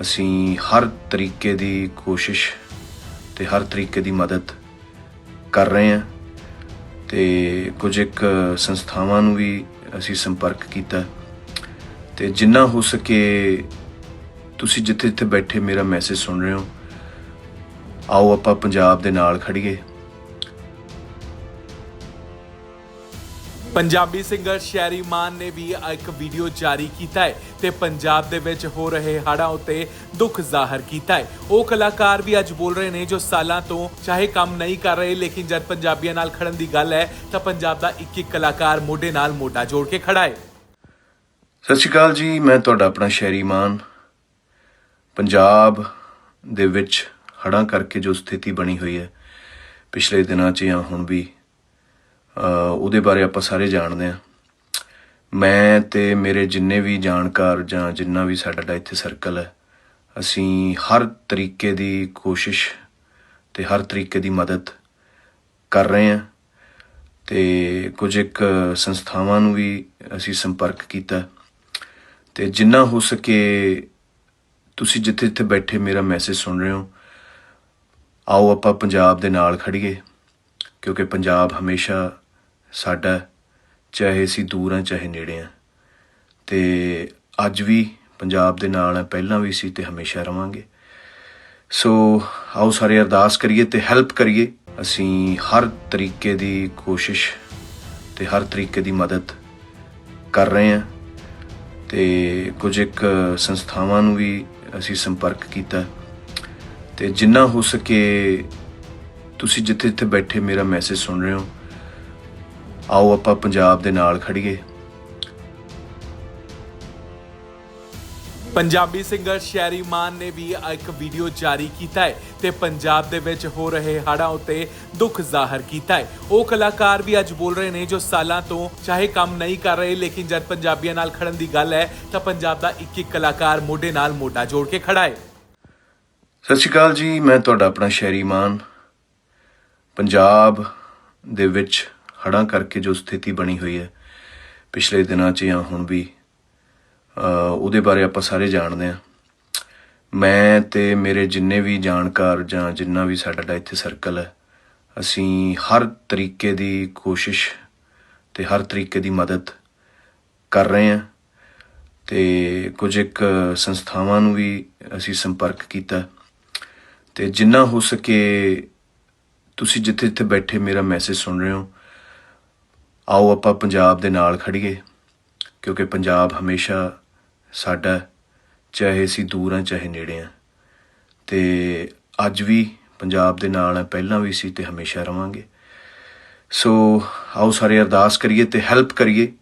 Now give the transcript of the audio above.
ਅਸੀਂ ਹਰ ਤਰੀਕੇ ਦੀ ਕੋਸ਼ਿਸ਼ ਤੇ ਹਰ ਤਰੀਕੇ ਦੀ ਮਦਦ ਕਰ ਰਹੇ ਹਾਂ ਤੇ ਕੁਝ ਇੱਕ ਸੰਸਥਾਵਾਂ ਨੂੰ ਵੀ ਅਸੀਂ ਸੰਪਰਕ ਕੀਤਾ। ਤੇ ਜਿੰਨਾ ਹੋ ਸਕੇ ਤੁਸੀਂ ਜਿੱਥੇ ਜਿੱਥੇ ਬੈਠੇ ਮੇਰਾ ਮੈਸੇਜ ਸੁਣ ਰਹੇ ਹੋ, ਆਓ ਆਪਾਂ ਪੰਜਾਬ ਦੇ ਨਾਲ ਖੜੀਏ ਪੰਜਾਬੀ ਸਿੰਗਰ ਸ਼ੈਰੀ ਮਾਨ ਨੇ ਵੀ ਇੱਕ ਵੀਡੀਓ ਜਾਰੀ ਕੀਤਾ ਹੈ ਤੇ ਪੰਜਾਬ ਦੇ ਵਿੱਚ ਹੋ ਰਹੇ ਹੜ੍ਹਾਂ ਉੱਤੇ ਦੁੱਖ ਜ਼ਾਹਰ ਕੀਤਾ ਹੈ। ਉਹ ਕਲਾਕਾਰ ਵੀ ਅੱਜ ਬੋਲ ਰਹੇ ਨੇ ਜੋ ਸਾਲਾਂ ਤੋਂ ਚਾਹੇ ਕੰਮ ਨਹੀਂ ਕਰ ਰਹੇ, ਲੇਕਿਨ ਜਦ ਪੰਜਾਬੀਆਂ ਨਾਲ ਖੜਨ ਦੀ ਗੱਲ ਹੈ, ਤਾਂ ਪੰਜਾਬ ਦਾ ਇੱਕ ਇੱਕ ਕਲਾਕਾਰ ਮੋਢੇ ਨਾਲ ਮੋਢਾ ਜੋੜ ਕੇ ਖੜਾ ਹੈ। ਸਤਿ ਸ਼੍ਰੀ ਅਕਾਲ ਜੀ, ਮੈਂ ਤੁਹਾਡਾ ਆਪਣਾ ਸ਼ਹਿਰੀ ਮਾਨ। ਪੰਜਾਬ ਦੇ ਵਿੱਚ ਹੜ੍ਹਾਂ ਕਰਕੇ ਜੋ ਸਥਿਤੀ ਬਣੀ ਹੋਈ ਹੈ, ਪਿਛਲੇ ਦਿਨਾਂ 'ਚ ਜਾਂ ਹੁਣ ਵੀ ਉਹਦੇ ਬਾਰੇ ਆਪਾਂ ਸਾਰੇ ਜਾਣਦੇ ਹਾਂ। ਮੈਂ ਤੇ ਮੇਰੇ ਜਿੰਨੇ ਵੀ ਜਾਣਕਾਰ ਜਾਂ ਜਿੰਨਾ ਵੀ ਸਾਡਾ ਇੱਥੇ ਸਰਕਲ ਹੈ, ਅਸੀਂ ਹਰ ਤਰੀਕੇ ਦੀ ਕੋਸ਼ਿਸ਼ ਤੇ ਹਰ ਤਰੀਕੇ ਦੀ ਮਦਦ ਕਰ ਰਹੇ ਹਾਂ ਤੇ ਕੁਝ ਇੱਕ ਸੰਸਥਾਵਾਂ ਨੂੰ ਵੀ ਅਸੀਂ ਸੰਪਰਕ ਕੀਤਾ। ਤੇ ਜਿੰਨਾ ਹੋ ਸਕੇ ਤੁਸੀਂ ਜਿੱਥੇ ਜਿੱਥੇ ਬੈਠੇ ਮੇਰਾ ਮੈਸੇਜ ਸੁਣ ਰਹੇ ਹੋ, ਆਓ ਆਪਾਂ ਪੰਜਾਬ ਦੇ ਨਾਲ ਖੜੀਏ, ਕਿਉਂਕਿ ਪੰਜਾਬ ਹਮੇਸ਼ਾ ਸਾਡਾ, ਚਾਹੇ ਅਸੀਂ ਦੂਰ ਹਾਂ ਚਾਹੇ ਨੇੜੇ ਹਾਂ ਅਤੇ ਅੱਜ ਵੀ ਪੰਜਾਬ ਦੇ ਨਾਲ ਹੈ ਪਹਿਲਾਂ ਵੀ ਸੀ ਤੇ ਹਮੇਸ਼ਾ ਰਵਾਂਗੇ। ਸੋ ਆਓ ਸਾਰੇ ਅਰਦਾਸ ਕਰੀਏ ਤੇ ਹੈਲਪ ਕਰੀਏ। ਅਸੀਂ ਹਰ ਤਰੀਕੇ ਦੀ ਕੋਸ਼ਿਸ਼ ਤੇ ਹਰ ਤਰੀਕੇ ਦੀ ਮਦਦ ਕਰ ਰਹੇ ਹਾਂ ਤੇ ਕੁਝ ਇੱਕ ਸੰਸਥਾਵਾਂ ਨੂੰ ਵੀ ਅਸੀਂ ਸੰਪਰਕ ਕੀਤਾ। ਤੇ ਜਿੰਨਾ ਹੋ ਸਕੇ ਤੁਸੀਂ ਜਿੱਥੇ ਜਿੱਥੇ ਬੈਠੇ ਮੇਰਾ ਮੈਸੇਜ ਸੁਣ ਰਹੇ ਹੋ ਆਓ ਆਪਾਂ ਪੰਜਾਬ ਦੇ ਨਾਲ ਖੜੀਏ। ਪੰਜਾਬੀ ਸਿੰਗਰ ਸ਼ੈਰੀ ਮਾਨ ਨੇ ਵੀ ਇੱਕ ਵੀਡੀਓ ਜਾਰੀ ਕੀਤਾ ਹੈ ਤੇ ਪੰਜਾਬ ਦੇ ਵਿੱਚ ਹੋ ਰਹੇ ਹੜ੍ਹਾਂ ਉੱਤੇ ਦੁੱਖ ਜ਼ਾਹਰ ਕੀਤਾ ਹੈ। ਉਹ ਕਲਾਕਾਰ ਵੀ ਅੱਜ ਬੋਲ ਰਹੇ ਨੇ ਜੋ ਸਾਲਾਂ ਤੋਂ ਚਾਹੇ ਕੰਮ ਨਹੀਂ ਕਰ ਰਹੇ ਲੇਕਿਨ ਜਦ ਪੰਜਾਬੀਆਂ ਨਾਲ ਖੜਨ ਦੀ ਗੱਲ ਹੈ ਤਾਂ ਪੰਜਾਬ ਦਾ ਇੱਕ ਇੱਕ ਕਲਾਕਾਰ ਮੋਢੇ ਨਾਲ ਮੋਢਾ ਜੋੜ ਕੇ ਖੜਾ ਹੈ। ਸਤਿ ਸ਼੍ਰੀ ਅਕਾਲ ਜੀ ਮੈਂ ਤੁਹਾਡਾ ਆਪਣਾ ਸ਼ਹਿਰੀ ਮਾਨ। ਪੰਜਾਬ ਦੇ ਵਿੱਚ ਹੜ੍ਹਾਂ ਕਰਕੇ ਜੋ ਸਥਿਤੀ ਬਣੀ ਹੋਈ ਹੈ, ਪਿਛਲੇ ਦਿਨਾਂ 'ਚ ਜਾਂ ਹੁਣ ਵੀ ਉਹਦੇ ਬਾਰੇ ਆਪਾਂ ਸਾਰੇ ਜਾਣਦੇ ਹਾਂ। ਮੈਂ ਤੇ ਮੇਰੇ ਜਿੰਨੇ ਵੀ ਜਾਣਕਾਰ ਜਾਂ ਜਿੰਨਾ ਵੀ ਸਾਡਾ ਇੱਥੇ ਸਰਕਲ ਹੈ, ਅਸੀਂ ਹਰ ਤਰੀਕੇ ਦੀ ਕੋਸ਼ਿਸ਼ ਤੇ ਹਰ ਤਰੀਕੇ ਦੀ ਮਦਦ ਕਰ ਰਹੇ ਹਾਂ ਤੇ ਕੁਝ ਇੱਕ ਸੰਸਥਾਵਾਂ ਨੂੰ ਵੀ ਅਸੀਂ ਸੰਪਰਕ ਕੀਤਾ। ਤੇ ਜਿੰਨਾ ਹੋ ਸਕੇ ਤੁਸੀਂ ਜਿੱਥੇ ਜਿੱਥੇ ਬੈਠੇ ਮੇਰਾ ਮੈਸੇਜ ਸੁਣ ਰਹੇ ਹੋ ਆਓ ਆਪਾਂ ਪੰਜਾਬ ਦੇ ਨਾਲ ਖੜੀਏ, ਕਿਉਂਕਿ ਪੰਜਾਬ ਹਮੇਸ਼ਾ ਸਾਡਾ ਚਾਹੇ ਅਸੀਂ ਦੂਰ ਹਾਂ, ਚਾਹੇ ਨੇੜੇ ਹਾਂ। ਤੇ ਅੱਜ ਵੀ ਪੰਜਾਬ ਦੇ ਨਾਲ ਹੈ, ਪਹਿਲਾਂ ਵੀ ਸੀ ਤੇ ਹਮੇਸ਼ਾ ਰਵਾਂਗੇ। ਸੋ ਆਓ ਸਾਰੇ ਅਰਦਾਸ ਕਰੀਏ ਤੇ ਹੈਲਪ ਕਰੀਏ।